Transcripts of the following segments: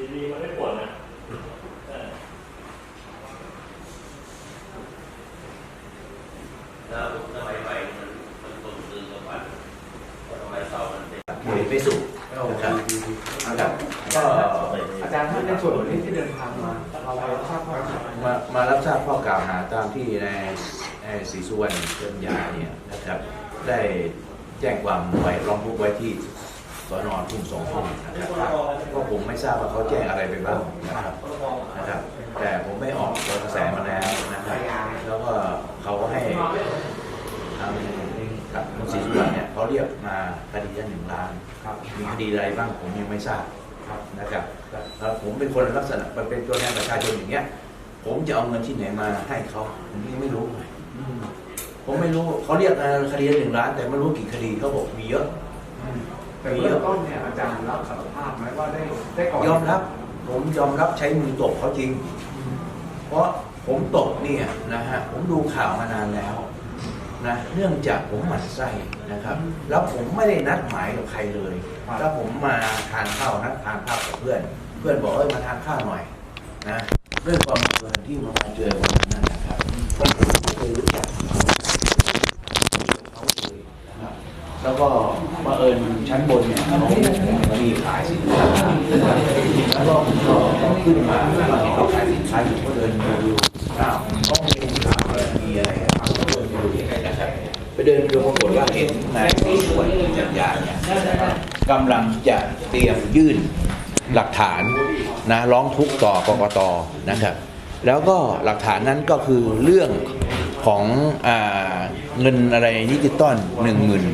ีรีมันไม่ปวดนะแล้วสมัยใหม่มันมันกลมกนกวันสมัยเก่ามันเป็นหวยไปสู่นะครับนะครับก็อาจารย์ท่านในส่วนนี้ที่เดินทางมาเราไปรับทราบมารับทราบข้อก่าหาตามที่นานศรีสุวรรณเจิมยาเนี่ยนะครับได้แจ้งความไว้ร้องทุกไว้ที่ สอนอทุ่งสองห้องนะครับก็ผมไม่ทราบว่าเขาแจ้งอะไรไปบ้างนะครับนะครับ แต่ผมไม่ออกกระแสมาแล้วนะครับ แล้วก็เขาให้ทางกับคุณศรีสุวรรณเนี่ยเขาเรียกมาคดีละหนึ่งล้านครับมีคดีอะไรบ้างผมยังไม่ทราบนะครับแล้วผมเป็นคนลักษณะเป็นตัวแทนประชาชนอย่างเงี้ย ผมจะเอาเงินที่ไหนมาให้เขาผมยังไม่รู้เลยผมไม่รู้เขาเรียกมาคดีละหนึ่งล้าน แต่ไม่รู้กี่คดีเขาบอกมีเยอะ แต่เบื้องต้นเนี่ยอาจารย์รับสารภาพไหมว่าได้ได้ก่อนยอมรับ ผมยอมรับใช้มือตบเขาจริง เพราะผมตบเนี่ยนะฮะผมดูข่าวมานานแล้วนะเนื่องจากผมหมั่นไส้นะครับ แล้วผมไม่ได้นัดหมายกับใครเลยแล้วผมมาทานข้าวนัดทานข้าวกับเพื่อน เพื่อนบอกเอ้ยมาทานข้าวหน่อยนะด้วยความบังเอิญที่มาเจอวันนั้นนะครับผมไม่เคยรู้จักเขาเลยนะครับ แล้วก็บังเอิญชั้นบนเนี่ยเขามีขายสินค้าแล้วก็ก็ขึ้นมาแล้วก็เขาขายสินค้าอยู่ก็เดินดูอ้าวเขามีขาวอะไรมีอะไรครับก็เดินดูนะครับไปเดินดูปรากฏว่าเห็นนายสีสวยจันยาเนี่ยกำลังจะเตรียมยื่นหลักฐานนะร้องทุกข์ต่อกกตนะครับ แล้วก็หลักฐานนั้นก็คือเรื่องของอเงินอะไรดิจิตอลหนึ่งหมื่น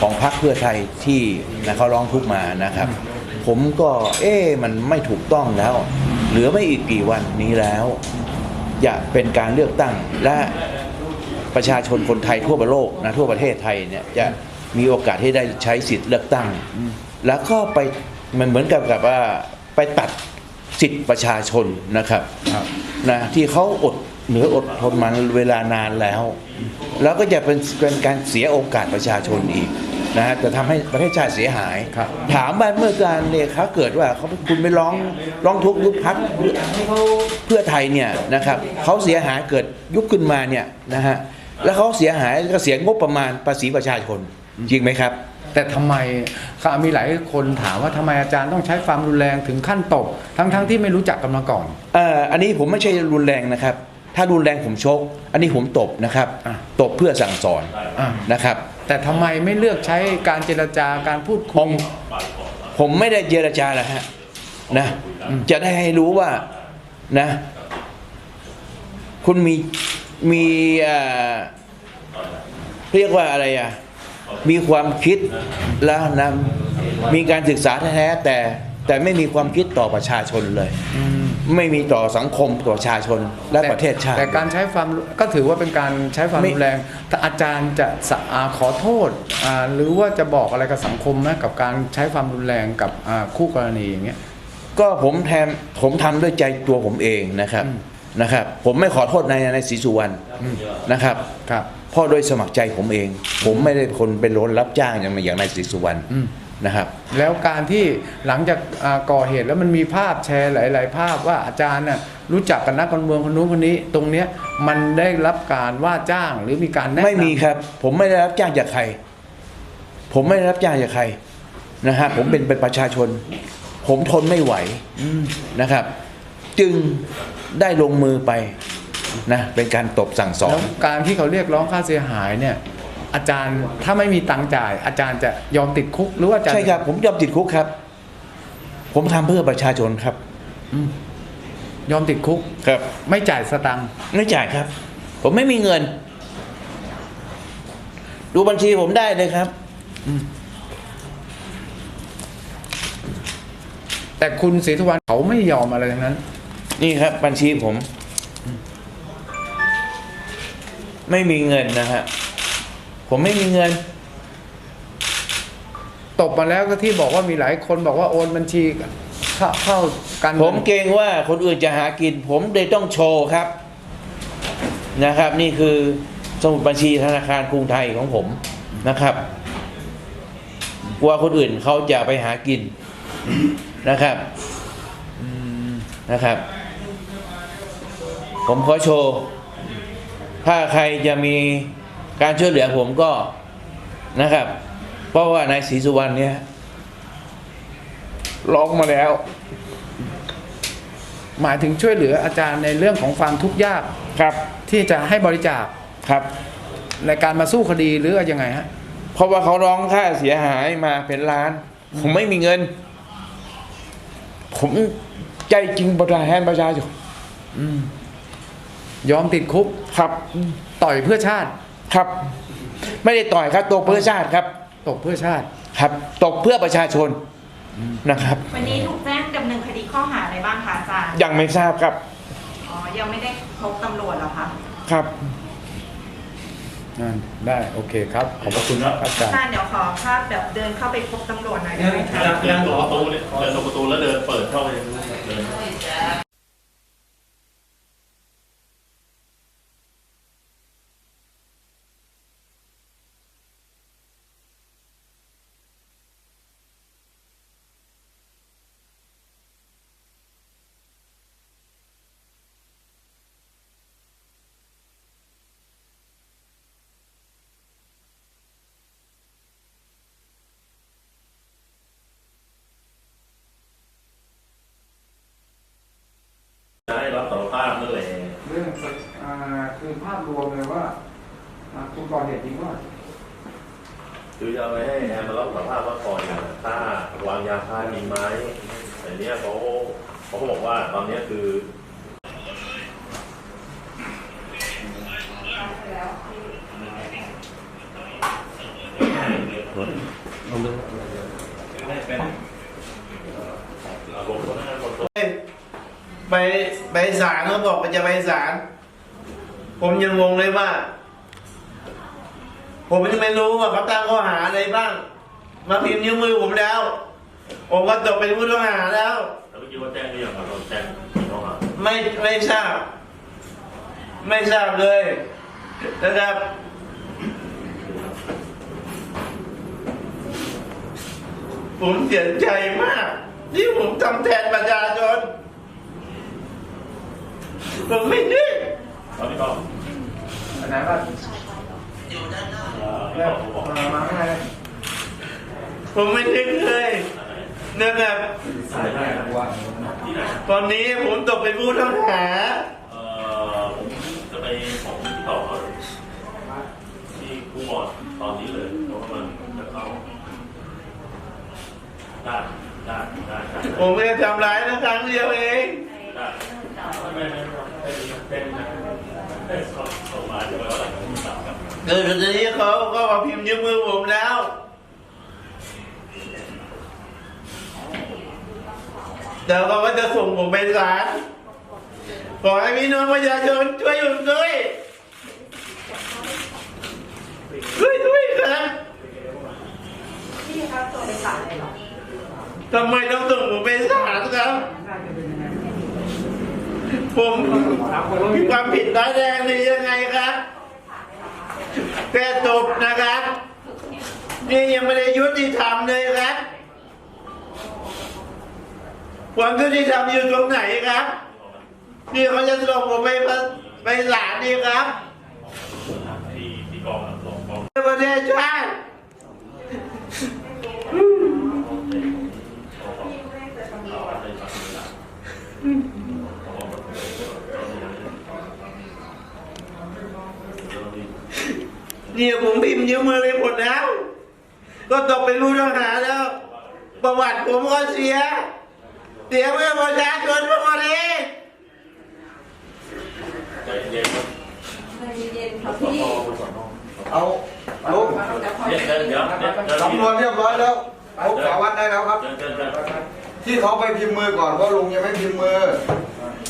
ของพรรคเพื่อไทยที่นะเขาร้องทุกข์มานะครับ ผมก็เอ๊ะมันไม่ถูกต้องแล้ว เหลือไม่อีกกี่วันนี้แล้วจะเป็นการเลือกตั้งและประชาชนคนไทยทั่วประโลกนะทั่วประเทศไทยเนี่ยจะมีโอกาสที่ได้ใช้สิทธิ์เลือกตั้ง แล้วก็ไปมันเหมือนกับกับว่าไปตัดสิทธิ์ประชาชนนะครับนะที่เขาอด เหนืออดทนมาเวลานานแล้ว แล้วก็จะเป็นเป็นการเสียโอกาสประชาชนอีกนะฮะจะทำให้ประเทศชาติเสียหายครับถามว่าเมื่อการเนี่ยเขาเกิดว่าเขาคุณไปร้องร้องทุกข์ยุบพักเพื่อไทยเนี่ยนะครับเขาเสียหายเกิดยุบขึ้นมาเนี่ยนะฮะแล้วเขาเสียหายก็เสียงบประมาณภาษีประชาชนจริงไหมครับ แต่ทำไมค่ะมีหลายคนถามว่าทำไมอาจารย์ต้องใช้ความรุนแรงถึงขั้นตบทั้งๆที่ไม่รู้จักกันมาก่อนเอ่ออันนี้ผมไม่ใช่รุนแรงนะครับ ถ้ารุนแรงผมชก อันนี้ผมตบนะครับอะตบเพื่อสั่งสอนอะนะครับ แต่ทำไมไม่เลือกใช้การเจรจาการพูดผคุยมผมไม่ได้เจรจาแล้วฮะนะ จะได้ให้รู้ว่านะ คุณมีมีเอ่อเรียกว่าอะไรอะมีความคิดแล้วนะมีการศึกษาแท้ๆแต่แต่ไม่มีความคิดต่อประชาชนเลย ไม่มีต่อสังคมต่อประชาชนและประเทศชาติ แต่การใช้ความก็ถือว่าเป็นการใช้ความไม่รุนแรงแต่อาจารย์จะสะอาขอโทษอ่าหรือว่าจะบอกอะไรกับสังคมไหมกับการใช้ความรุนแรงกับอ่าคู่กรณีอย่างเงี้ยก็ผมแทนผมทำด้วยใจตัวผมเองนะครับนะครับ ผมไม่ขอโทษนายนายศรีสุวรรณนะครับ ครับ เพราะโดยสมัครใจผมเอง ผมไม่ได้คนเป็นรนรับจ้างอย่างอย่างนายศรีสุวรรณ อืม นะครับแล้วการที่หลังจากอ่าก่อเหตุแล้วมันมีภาพแชร์หลาย ๆ ภาพว่าอาจารย์น่ะรู้จักกับนักการเมืองคนนู้นคนนี้ ตรงเนี้ยมันได้รับการว่าจ้างหรือมีการแนะนำไม่มีครับ ผมไม่ได้รับจ้างจากใคร ผมไม่ได้รับจ้างจากใครนะฮะผมเป็นเป็นประชาชน ผมทนไม่ไหวนะครับ จึงได้ลงมือไปนะเป็นการตบสั่งสอแล้นวการที่เขาเรียกร้องค่าเสียหายเนี่ย อาจารย์ถ้าไม่มีตังค์จ่าย อาจารย์จะยอมติดคุกหรือว่าอาจารย์ใช่ครับ ผมยอมติดคุกครับ ผมทำเพื่อประชาชนครับยอมติดคุกครับ ไม่จ่ายสตังค์ไม่จ่ายครับ ผมไม่มีเงิน ดูบัญชีผมได้เลยครับแต่คุณศรีสุวรรณเขาไม่ยอมอะไรทั้งนั้น นี่ครับ บัญชีผม ไม่มีเงินนะฮะ ผมไม่มีเงิน ตบมาแล้วก็ที่บอกว่ามีหลายคนบอกว่าโอนบัญชีเข้าเข้ากันผมเกรงว่าคนอื่นจะหากิน ผมเลยต้องโชว์ครับนะครับ นี่คือสมุดบัญชีธนาคารกรุงไทยของผมนะครับกลัวคนอื่นเขาจะไปหากินนะครับนะครับ ผมขอโชว์ ถ้าใครจะมี การช่วยเหลือผมก็นะครับ เพราะว่านายศรีสุวรรณเนี่ยร้องมาแล้ว หมายถึงช่วยเหลืออาจารย์ในเรื่องของความทุกข์ยากครับ ที่จะให้บริจาคครับ ในการมาสู้คดีหรือว่ายังไงฮะเพราะว่าเขาร้องค่าเสียหายมาเป็นล้าน ผมไม่มีเงิน ผมใจจริงประชาชนประชาชนยอมติดคุกครับ ต่อยเพื่อชาติ ครับ ไม่ได้ต่อยครับตกเพื่อชาติครับ ตกเพื่อชาติครับ ตกเพื่อประชาชนนะครับ วันนี้ถูกแจ้งดำเนินคดีข้อหาอะไรบ้างคะอาจารย์ยังไม่ทราบครับอ๋อยังไม่ได้พบตำรวจเหรอคะครับ นั่นได้ โอเคครับ ขอบพระคุณครับอาอาจารย์ จารย์เดี๋ยวขอภาพแบบเดินเข้าไปพบตำรวจหน่อยได้ไหมคะเดินตรงประตูเนี่ยเดินตรงประตูแล้วเดินเปิดเข้าไปเดิน ได้รับสารภาพนั่นแหละ เรื่องคือภาพรวมเลยว่าคุณก่อเหตุจริงว่า คือจะเอาไปให้แอมมารับสารภาพว่าก่อนเนี่ยถ้าวางยาฆ่าจริงไหมแต่เนี้ยเขาเขาก็บอกว่าตอนเนี้ยคือ ไปไปศาลเขาบอกว่าจะไปศาลผมยังงงเลยว่า ผมยังไม่รู้ว่าเขาตั้งข้อหาอะไรบ้าง มาพิมพ์นิ้วมือผมแล้ว ผมก็ตกเป็นผู้ต้องหาแล้วแล้วเมื่อกี้ว่าแจ้งหรือยังครับเราแจ้งกี่ข้อหาไม่ไม่ทราบ ไม่ทราบเลยนะครับ ผมเสียใจมาก ที่ผมทำแทนประชาชนผมไม่นึก ตอนนี้ก็อันไหนว่าเอ่อที่เขาบอกมาข้างในผมไม่นึกเลยนะครับสายได้นะที่ไหนตอนนี้ผมตกเป็นผู้ต้องหาเอ่อผมจะไปของที่ต่อที่กูบอดตอนนี้เลยเพราะว่ามันจะเข้าได้ได้ได้ได้ผมไม่ได้ทำร้ายนะครั้งเดียวเองได้ไม่ไม่ไม่เป็นเป็นส่งมาจะไปว่าอะไรค เกิดทีนี้เขาก็มาพิมพ์นิ้วมือผมแล้วเดี๋ยวเขาก็จะส่งผมไปศาลขอให้พี่น้องประชาชนช่วยผมด้วยช่วยด้วยครับพี่ครับตัวเป็นสารเลยหรอทำไมต้องส่งผมไปศาลครับผมมีความผิดร้ายแรงหรือยังไงครับ แค่จบนะครับ นี่ยังไม่ได้ยุติธรรมเลยครับ ความยุติธรรมอยู่ตรงไหนครับ นี่เขาจะส่งผมไปพะไปศาลนี่ครับที่ที่กองอะสองกองประเทศชาติ เราได้ฟังเวลา เนี่ยผมพิมพ์นิ้วมือไปหมดแล้ว ก็ตกเป็นผู้ต้องหาแล้ว ประวัติผมก็เสีย เสียเพื่อประชาชนทั้งหมดเองใจเย็นครับเย็นๆครับสองพี่กองสองกองเอาลุงเดี๋ยวเดี๋ยวเดี๋ยวเดี๋ยวสำนวนเรียบร้อยแล้วพบสารวัตรได้แล้วครับเดี๋ยวเดี๋ยวเดี๋ยวที่เขาไปพิมพ์มือก่อนเพราะลุงยังไม่พิมพ์มือ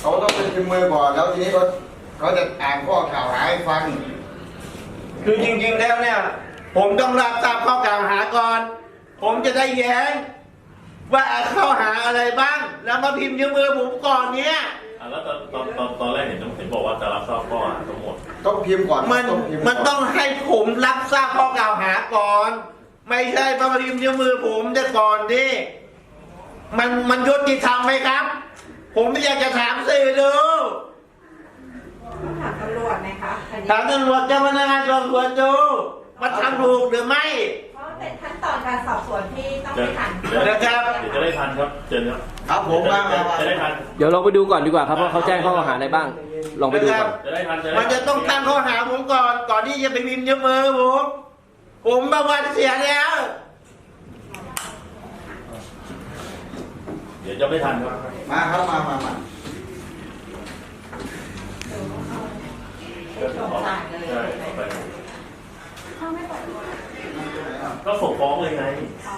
เขาต้องไปพิมพ์มือก่อนแล้วทีนี้เขาเขาจะอ่านข้อกล่าวหาให้ฟัง คือจริงๆแล้วเนี่ย ผมต้องรับทราบข้อกล่าวหาก่อน ผมจะได้แย้ง ว่าข้อหาอะไรบ้าง แล้วมาพิมพ์นิ้วมือผมก่อนเนี่ยอะแล้วตอนตอนตอนตอนแรกเห็นเห็นบอกว่าจะรับทราบข้อหาทั้งหมด ต้องพิมพ์ก่อนมันต้องพิมพ์มันก่ต้องให้ผมรับทราบข้อกล่าวหาก่อน ไม่ใช่มาพิมพ์นิ้วมือผมจะก่อนดิมันมันยุติธรรมไหมครับ ผมอยากจะถามสื่อดูต้อง ถามตำรวจไหมคะคดีถามตำรวจเจ้าพนักงานสอบสวนดูว่าทำถูกหรือไม่เพราะเป็นขั้นตอนการสอบสวนที่ต้องเดี๋ไปยวทันเดี๋ยวนะครับเดี๋ยวจะได้ทันครับเจนครับครับผมมามามาจะได้ทันเดี๋ยวเราไปดูก่อนดีกว่าครับว่าเขาแจ้งข้อกล่าวหาอะไรบ้าง ลองไปดูก่อนจะได้ทันจะได้มันจะต้องตั้งข้อหาผมก่อนก่อนที่จะไปพิมพ์นิ้วมือผมผมประวัติเสียแล้วเดี๋ยวจะไม่ทันครับมาครับมามามา ใช่เอาไปก็ส่งฟ้องเลยไงอ๋อ